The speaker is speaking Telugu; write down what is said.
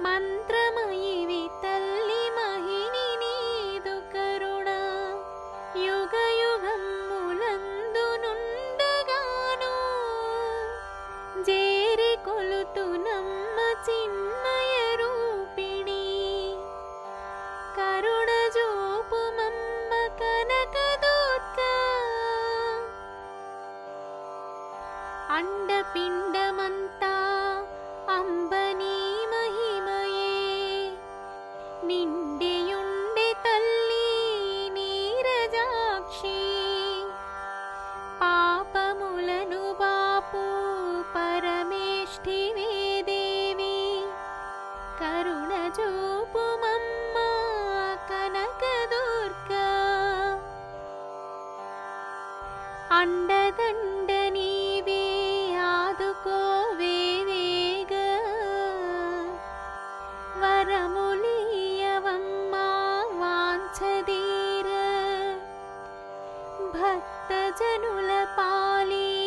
మంత్రమయివి తల్లి మహిని నీదు కరుణ. యుగ యుగములందునుండగాను జేరి కొలుతు నమ్మ చిన్మయ రూపిణి. కరుణ జోపు మమ్మ కనక అండపిండమంతా निण्डियुण्डि तल्लीरजा पापमुलनु बापू परमेष्ठिवे देवि करुणजोपुम कनकदुर्ग അണ്ടതണ്ട भक्तजनुलपाली।